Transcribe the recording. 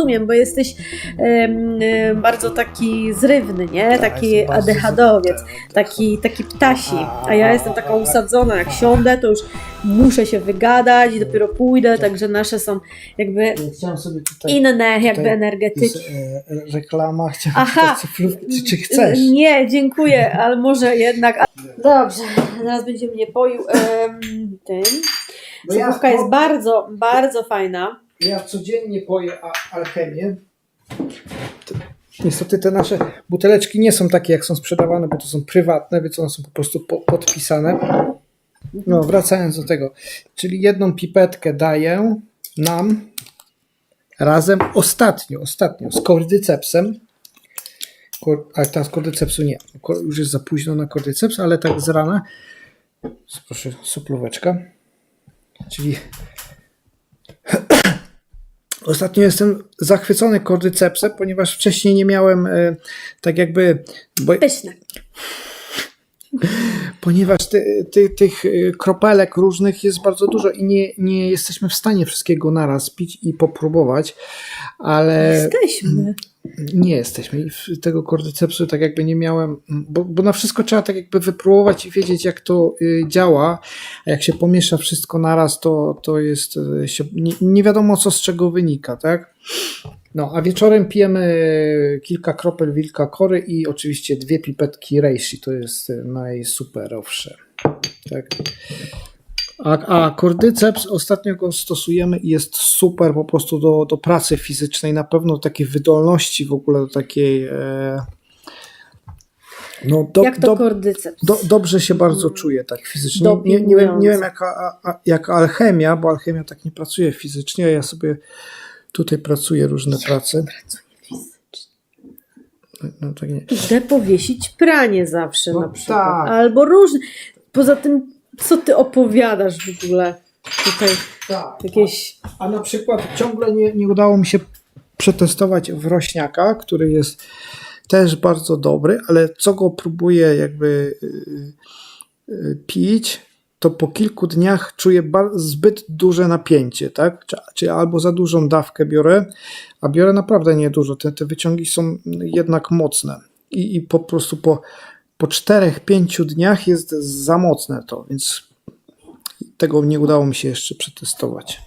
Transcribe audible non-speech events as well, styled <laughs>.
rozumiem, bo jesteś em, bardzo taki zrywny, nie? Tak, taki adechadowiec, zrywny. taki, taki ptasi. A ja jestem taka usadzona, jak siądę, to już muszę się wygadać i dopiero pójdę, także nasze są jakby inne jakby energetyki. e, reklama, <laughs> chciałem Aha. Czy, chcesz? Nie, dziękuję, ale może jednak. Dobrze, teraz będzie mnie poił tym. No ja- Cyfrówka jest no- bardzo, bardzo fajna. Ja codziennie poję a- alchemię. Niestety te nasze buteleczki nie są takie, jak są sprzedawane, bo to są prywatne, więc one są po prostu po, podpisane. No, wracając do tego. Czyli jedną pipetkę daję nam razem ostatnio, ostatnio z kordycepsem. Kor, ale teraz kordycepsu nie. Już jest za późno na kordyceps, ale tak z rana. Proszę, soplóweczka. Czyli Ostatnio jestem zachwycony kordycepsem, ponieważ wcześniej nie miałem e, tak jakby. Bo, Pyszne. Ponieważ ty, ty, tych e, kropelek różnych jest bardzo dużo i nie, nie jesteśmy w stanie wszystkiego naraz pić i popróbować, ale Jesteśmy. nie jesteśmy. I tego kordycepsu tak jakby nie miałem, bo, bo na wszystko trzeba tak jakby wypróbować i wiedzieć, jak to y, działa. A jak się pomiesza wszystko naraz, to, to jest y, się, nie, nie wiadomo, co z czego wynika, tak? No, a wieczorem pijemy kilka kropel wilka kory i oczywiście dwie pipetki reishi. To jest najsuperowsze. Tak. A, a kordyceps ostatnio go stosujemy i jest super po prostu do, do pracy fizycznej, na pewno do takiej wydolności w ogóle, do takiej. E, no, do, Jak to do, kordyceps? do, dobrze się bardzo czuję tak fizycznie. Nie, nie, nie, wiem, nie wiem jak, a, a, jak alchemia, bo alchemia tak nie pracuje fizycznie, ja sobie tutaj pracuję różne prace. No, tak nie. Idę powiesić pranie zawsze No na przykład. tak. Albo różne. Poza tym, co ty opowiadasz w ogóle? Tutaj Tak. jakieś. A na przykład ciągle nie, nie udało mi się przetestować wrośniaka, który jest też bardzo dobry, ale co go próbuję jakby y, y, pić, to po kilku dniach czuję zbyt duże napięcie, tak? Czy, czy albo za dużą dawkę biorę, a biorę naprawdę niedużo. Te, te wyciągi są jednak mocne i, i po prostu po, po 4-5 dniach jest za mocne to, więc tego nie udało mi się jeszcze przetestować.